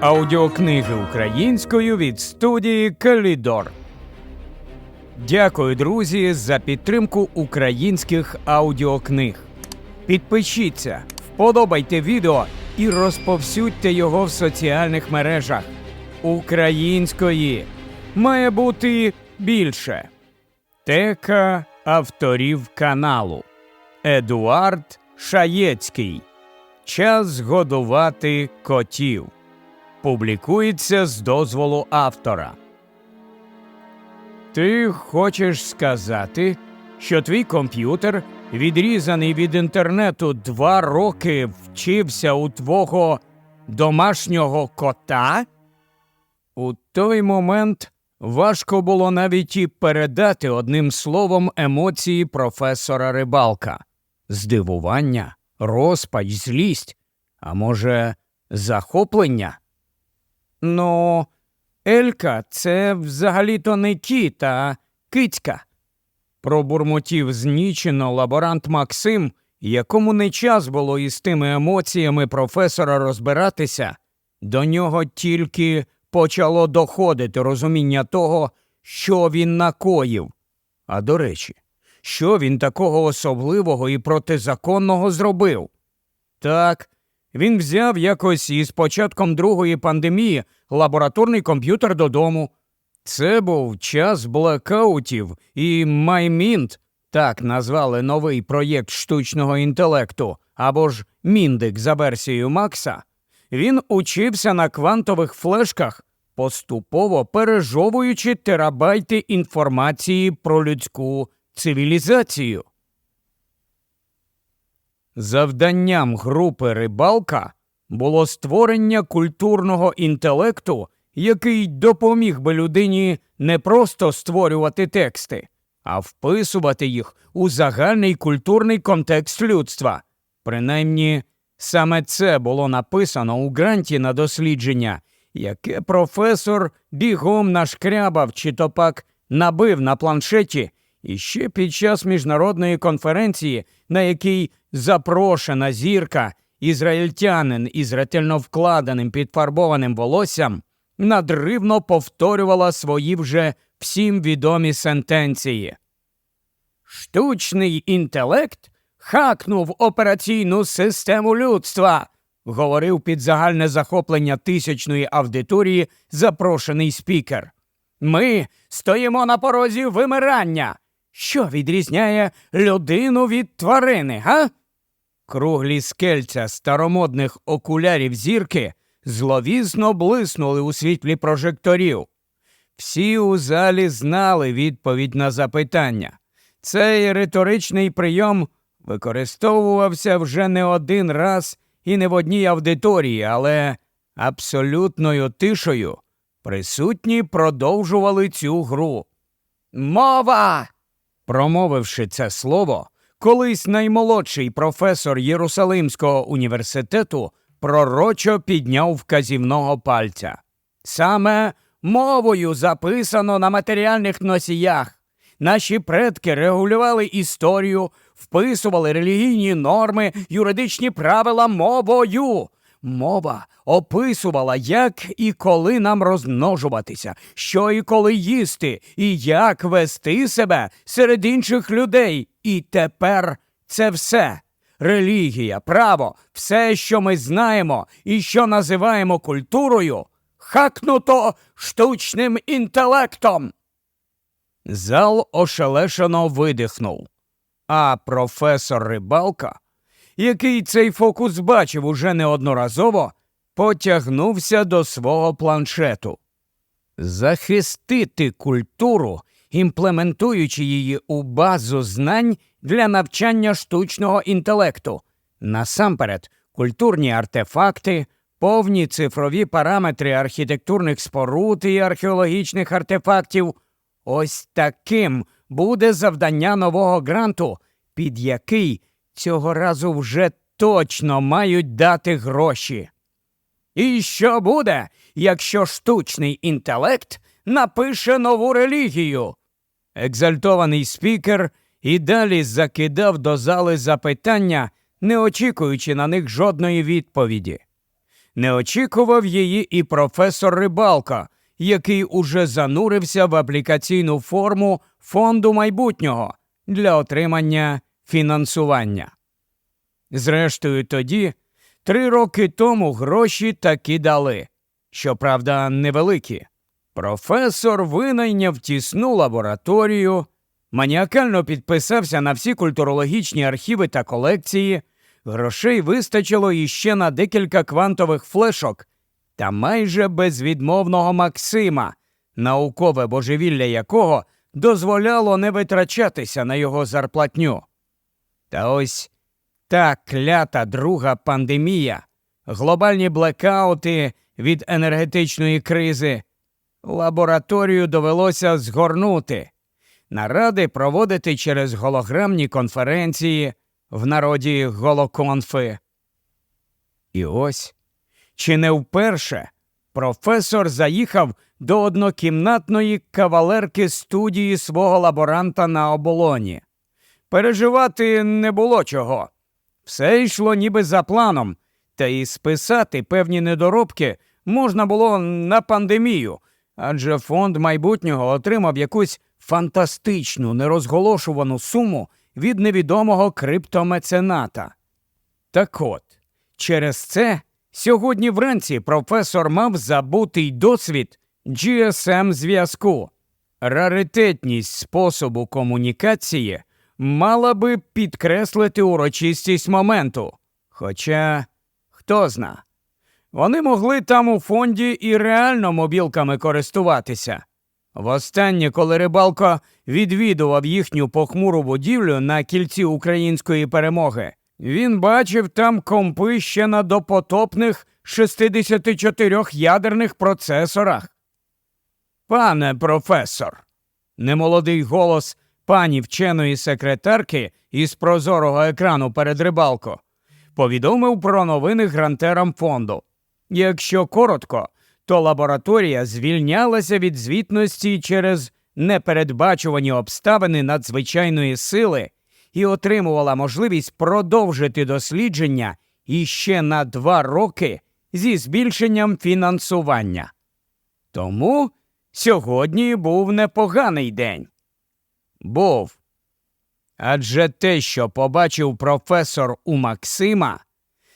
Аудіокниги українською від студії Калідор. Дякую, друзі, за підтримку українських аудіокниг. Підпишіться, вподобайте відео і розповсюдьте його в соціальних мережах. Української має бути більше. Тека авторів каналу Едуард Шаєцький. Час годувати котів. Публікується з дозволу автора. Ти хочеш сказати, що твій комп'ютер, відрізаний від інтернету, два роки вчився у твого домашнього кота? У той момент важко було навіть і передати одним словом емоції професора Рибалка здивування, розпач, злість, а може, захоплення? Ну, Елька це взагалі-то не кіт, а кицька. Пробурмотів знічено лаборант Максим, якому не час було із тими емоціями професора розбиратися, до нього тільки почало доходити розуміння того, що він накоїв. А до речі, що він такого особливого і протизаконного зробив? Так, він взяв якось із початком другої пандемії лабораторний комп'ютер додому. Це був час блекаутів і Маймінт, так назвали новий проєкт штучного інтелекту, або ж Міндик за версією Макса. Він учився на квантових флешках, поступово пережовуючи терабайти інформації про людську цивілізацію. Завданням групи рибалка було створення культурного інтелекту, який допоміг би людині не просто створювати тексти, а вписувати їх у загальний культурний контекст людства. Принаймні, саме це було написано у гранті на дослідження, яке професор бігом нашкрябав чи то пак набив на планшеті і ще під час міжнародної конференції, на якій запрошена зірка, ізраїльтянин із ретельно вкладеним підфарбованим волоссям, надривно повторювала свої вже всім відомі сентенції. Штучний інтелект хакнув операційну систему людства, говорив під загальне захоплення тисячної аудиторії запрошений спікер. Ми стоїмо на порозі вимирання. Що відрізняє людину від тварини, га? Круглі скельця старомодних окулярів зірки зловісно блиснули у світлі прожекторів. Всі у залі знали відповідь на запитання. Цей риторичний прийом використовувався вже не один раз і не в одній аудиторії, але абсолютною тишою присутні продовжували цю гру. Мова! Промовивши це слово, колись наймолодший професор Єрусалимського університету пророчо підняв вказівного пальця. Саме мовою записано на матеріальних носіях. Наші предки регулювали історію, вписували релігійні норми, юридичні правила мовою. Мова описувала, як і коли нам розмножуватися, що і коли їсти, і як вести себе серед інших людей. І тепер це все. Релігія, право, все, що ми знаємо і що називаємо культурою, хакнуто штучним інтелектом. Зал ошелешено видихнув, а професор Рибалка який цей фокус бачив уже неодноразово, потягнувся до свого планшету. Захистити культуру, імплементуючи її у базу знань для навчання штучного інтелекту, насамперед, культурні артефакти, повні цифрові параметри архітектурних споруд і археологічних артефактів. Ось таким буде завдання нового гранту, під який Цього разу вже точно мають дати гроші. І що буде, якщо штучний інтелект напише нову релігію? Екзальтований спікер і далі закидав до зали запитання, не очікуючи на них жодної відповіді. Не очікував її і професор Рибалка, який уже занурився в аплікаційну форму фонду майбутнього для отримання фінансування. Зрештою, тоді, три роки тому гроші таки дали, щоправда, невеликі. Професор винайняв тісну лабораторію, маніакально підписався на всі культурологічні архіви та колекції, грошей вистачило іще на декілька квантових флешок та майже безвідмовного Максима, наукове божевілля якого дозволяло не витрачатися на його зарплатню. Та ось та клята друга пандемія, глобальні блекаути від енергетичної кризи. Лабораторію довелося згорнути, наради проводити через голограмні конференції, в народі голоконфи. І ось, чи не вперше професор заїхав до однокімнатної кавалерки студії свого лаборанта на оболоні. Переживати не було чого. Все йшло ніби за планом, та й списати певні недоробки можна було на пандемію, адже фонд майбутнього отримав якусь фантастичну нерозголошувану суму від невідомого криптомецената. Так от, через це сьогодні вранці професор мав забутий досвід GSM зв'язку. Раритетність способу комунікації мала би підкреслити урочистість моменту. Хоча, хто зна, вони могли там у фонді і реально мобілками користуватися. Востаннє, коли рибалко відвідував їхню похмуру будівлю на кільці української перемоги, він бачив там компи ще на допотопних 64 ядерних процесорах. Пане професор, немолодий голос пані вченої секретарки із прозорого екрану перед рибалко повідомив про новини грантерам фонду. Якщо коротко, то лабораторія звільнялася від звітності через непередбачувані обставини надзвичайної сили і отримувала можливість продовжити дослідження іще на два роки зі збільшенням фінансування. Тому сьогодні був непоганий день. Був. Адже те, що побачив професор у Максима,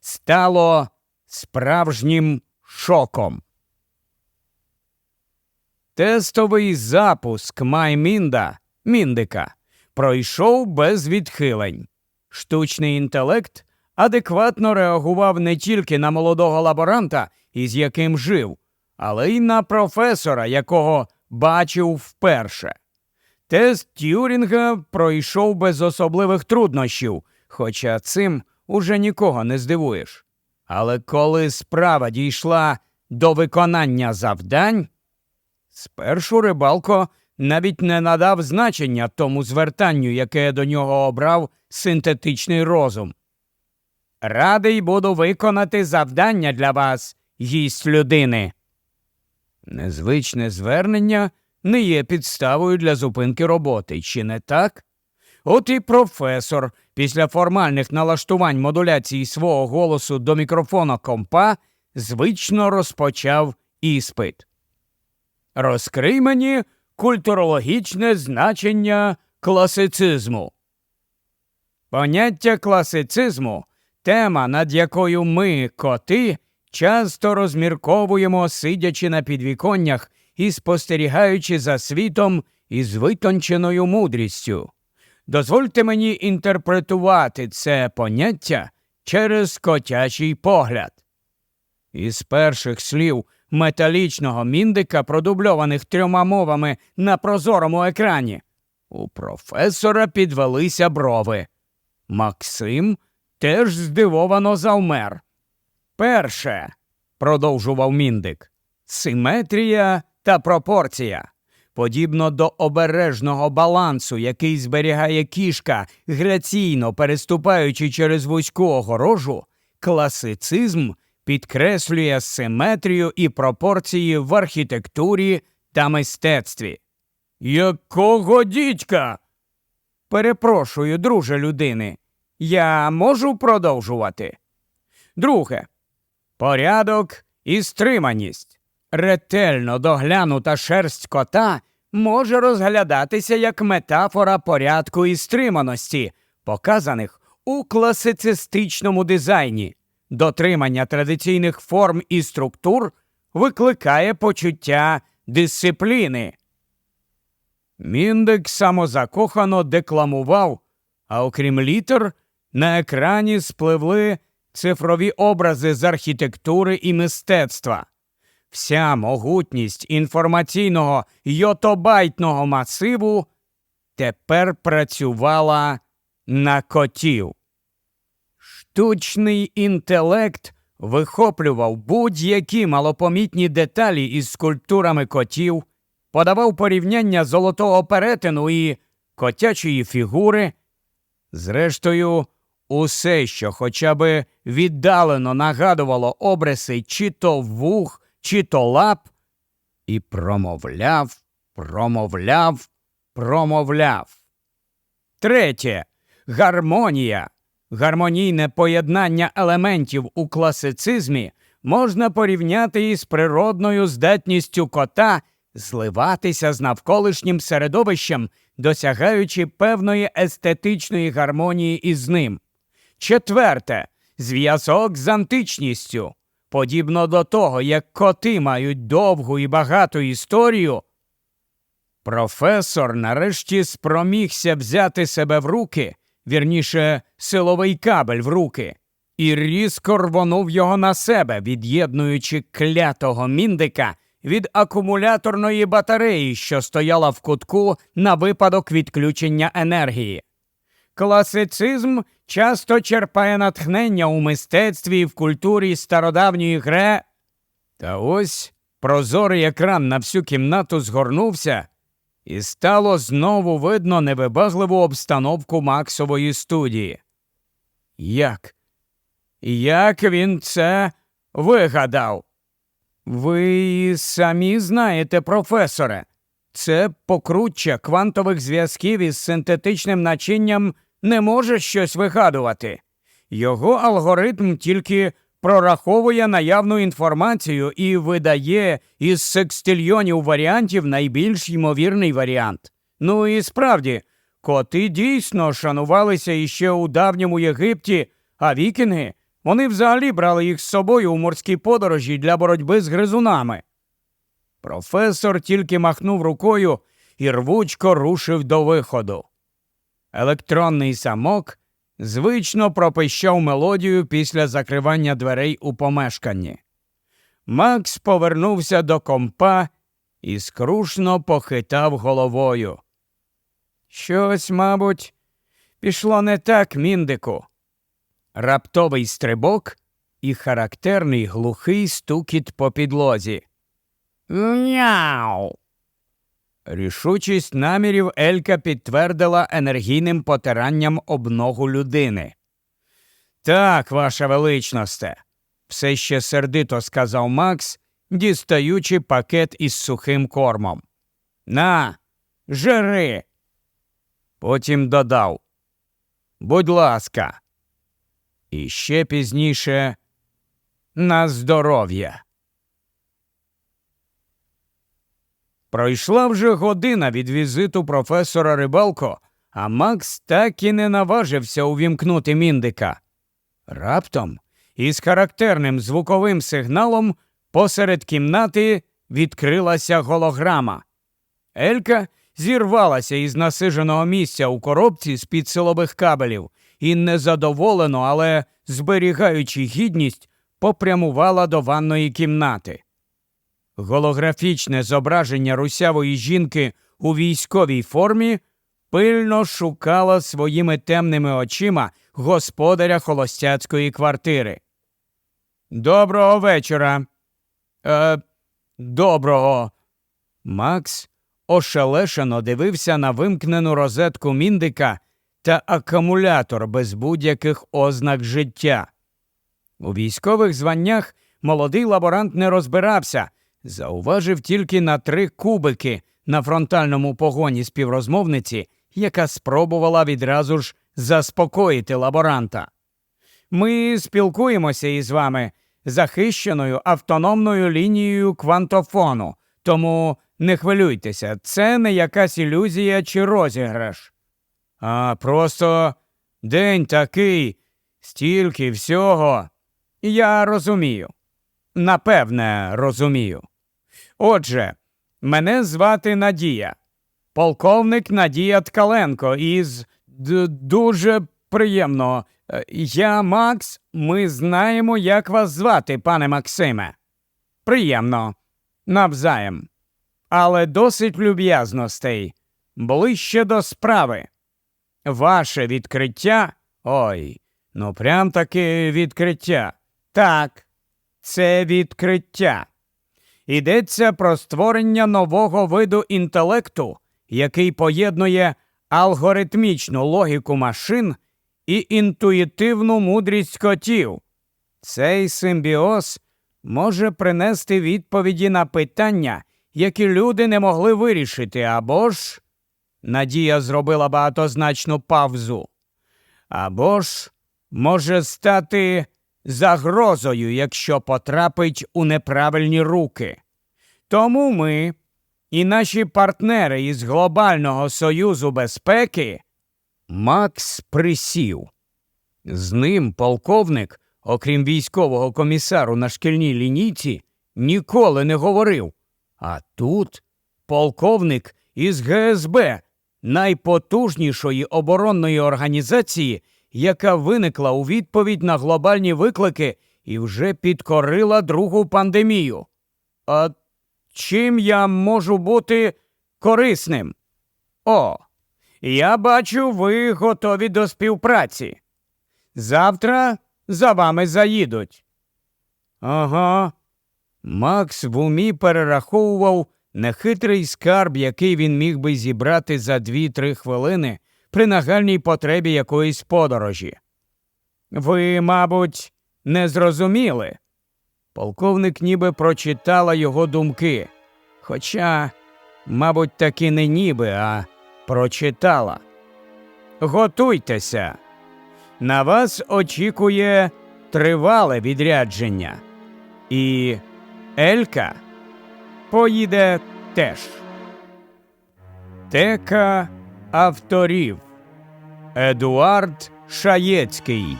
стало справжнім шоком. Тестовий запуск Маймінда Міндика пройшов без відхилень. Штучний інтелект адекватно реагував не тільки на молодого лаборанта, із яким жив, але й на професора, якого бачив вперше. Тест Т'юрінга пройшов без особливих труднощів, хоча цим уже нікого не здивуєш. Але коли справа дійшла до виконання завдань, спершу рибалко навіть не надав значення тому звертанню, яке до нього обрав синтетичний розум. Радий буду виконати завдання для вас, гість людини. Незвичне звернення не є підставою для зупинки роботи, чи не так? От і професор після формальних налаштувань модуляції свого голосу до мікрофона компа звично розпочав іспит. Розкрий мені культурологічне значення класицизму. Поняття класицизму тема, над якою ми, коти, часто розмірковуємо, сидячи на підвіконнях і спостерігаючи за світом із витонченою мудрістю. Дозвольте мені інтерпретувати це поняття через котячий погляд. Із перших слів металічного міндика, продубльованих трьома мовами на прозорому екрані, у професора підвелися брови. Максим теж здивовано завмер. Перше, продовжував міндик, симетрія та пропорція. Подібно до обережного балансу, який зберігає кішка, граційно переступаючи через вузьку огорожу, класицизм підкреслює симетрію і пропорції в архітектурі та мистецтві. Якого дідька? Перепрошую, друже людини. Я можу продовжувати. Друге, порядок і стриманість. Ретельно доглянута шерсть кота може розглядатися як метафора порядку і стриманості, показаних у класицистичному дизайні. Дотримання традиційних форм і структур викликає почуття дисципліни. Міндик самозакохано декламував, а окрім літер, на екрані спливли цифрові образи з архітектури і мистецтва. Вся могутність інформаційного йотобайтного масиву тепер працювала на котів. Штучний інтелект вихоплював будь-які малопомітні деталі із скульптурами котів, подавав порівняння золотого перетину і котячої фігури. Зрештою, усе, що хоча би віддалено нагадувало обриси чи то вух, чи то лап, і промовляв, промовляв, промовляв. Третє гармонія. Гармонійне поєднання елементів у класицизмі можна порівняти із природною здатністю кота зливатися з навколишнім середовищем, досягаючи певної естетичної гармонії із ним. Четверте зв'язок з античністю. Подібно до того, як коти мають довгу і багату історію, професор нарешті спромігся взяти себе в руки, вірніше, силовий кабель в руки, і різко рвонув його на себе, від'єднуючи клятого міндика від акумуляторної батареї, що стояла в кутку на випадок відключення енергії. Класицизм часто черпає натхнення у мистецтві і в культурі стародавньої гре. Та ось прозорий екран на всю кімнату згорнувся, і стало знову видно невибагливу обстановку Максової студії. Як? Як він це вигадав? Ви самі знаєте, професоре, це покруччя квантових зв'язків із синтетичним начинням не може щось вигадувати. Його алгоритм тільки прораховує наявну інформацію і видає із секстильйонів варіантів найбільш ймовірний варіант. Ну і справді, коти дійсно шанувалися іще у давньому Єгипті, а вікінги вони взагалі брали їх з собою у морські подорожі для боротьби з гризунами. Професор тільки махнув рукою і рвучко рушив до виходу. Електронний самок звично пропищав мелодію після закривання дверей у помешканні. Макс повернувся до компа і скрушно похитав головою. Щось, мабуть, пішло не так, міндику. Раптовий стрибок і характерний глухий стукіт по підлозі. Няу. Рішучість намірів Елька підтвердила енергійним потиранням об ногу людини. Так, ваша величносте, все ще сердито сказав Макс, дістаючи пакет із сухим кормом. На, жери. Потім додав. Будь ласка. І ще пізніше на здоров'я. Пройшла вже година від візиту професора Рибалко, а Макс так і не наважився увімкнути міндика. Раптом, із характерним звуковим сигналом, посеред кімнати відкрилася голограма. Елька зірвалася із насиженого місця у коробці з під силових кабелів і незадоволено, але зберігаючи гідність, попрямувала до ванної кімнати. Голографічне зображення русявої жінки у військовій формі пильно шукало своїми темними очима господаря холостяцької квартири. Доброго вечора. Е, Доброго. Макс ошелешено дивився на вимкнену розетку міндика та акумулятор без будь-яких ознак життя. У військових званнях молодий лаборант не розбирався, зауважив тільки на три кубики на фронтальному погоні співрозмовниці, яка спробувала відразу ж заспокоїти лаборанта. Ми спілкуємося із вами, захищеною автономною лінією квантофону. Тому не хвилюйтеся, це не якась ілюзія чи розіграш. А просто день такий, стільки всього. Я розумію. Напевне, розумію. Отже, мене звати Надія, полковник Надія Ткаленко із дуже приємно. Е, Я Макс, ми знаємо, як вас звати, пане Максиме. Приємно. Навзаєм. Але досить люб'язностей. Ближче до справи. Ваше відкриття. Ой, ну прям таки відкриття. Так, це відкриття. Йдеться про створення нового виду інтелекту, який поєднує алгоритмічну логіку машин і інтуїтивну мудрість котів. Цей симбіоз може принести відповіді на питання, які люди не могли вирішити, або ж. Надія зробила багатозначну павзу. Або ж може стати загрозою, якщо потрапить у неправильні руки. Тому ми і наші партнери із Глобального Союзу безпеки Макс присів. З ним полковник, окрім військового комісару на шкільній лінійці, ніколи не говорив. А тут полковник із ГСБ, найпотужнішої оборонної організації, яка виникла у відповідь на глобальні виклики і вже підкорила другу пандемію. А чим я можу бути корисним? О, я бачу, ви готові до співпраці. Завтра за вами заїдуть. Ага. Макс в умі перераховував нехитрий скарб, який він міг би зібрати за дві-три хвилини при нагальній потребі якоїсь подорожі. Ви, мабуть, не зрозуміли. Полковник ніби прочитала його думки. Хоча, мабуть, таки не ніби, а прочитала. Готуйтеся. На вас очікує тривале відрядження. І Елька поїде теж. Тека авторів Едуард Шаєцький.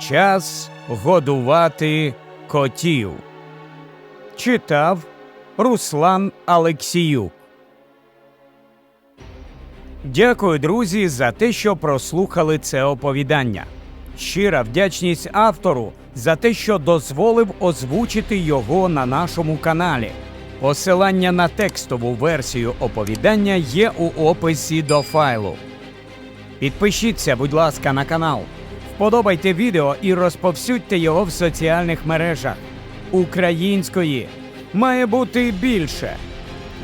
Час годувати котів. Читав Руслан Алексіюк. Дякую, друзі, за те, що прослухали це оповідання. Щира вдячність автору за те, що дозволив озвучити його на нашому каналі. Посилання на текстову версію оповідання є у описі до файлу. Підпишіться, будь ласка, на канал, вподобайте відео і розповсюдьте його в соціальних мережах. Української має бути більше.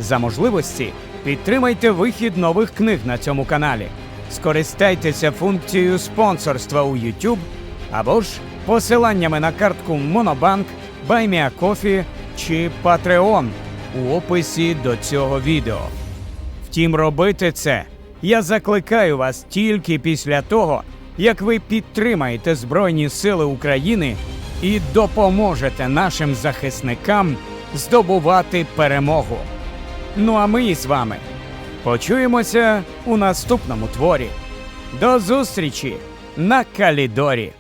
За можливості підтримайте вихід нових книг на цьому каналі. Скористайтеся функцією спонсорства у YouTube або ж посиланнями на картку Monobank, BuyMeACoffee чи Patreon у описі до цього відео. Втім, робити це я закликаю вас тільки після того, як ви підтримаєте Збройні Сили України і допоможете нашим захисникам здобувати перемогу. Ну а ми з вами почуємося у наступному творі. До зустрічі на Калідорі!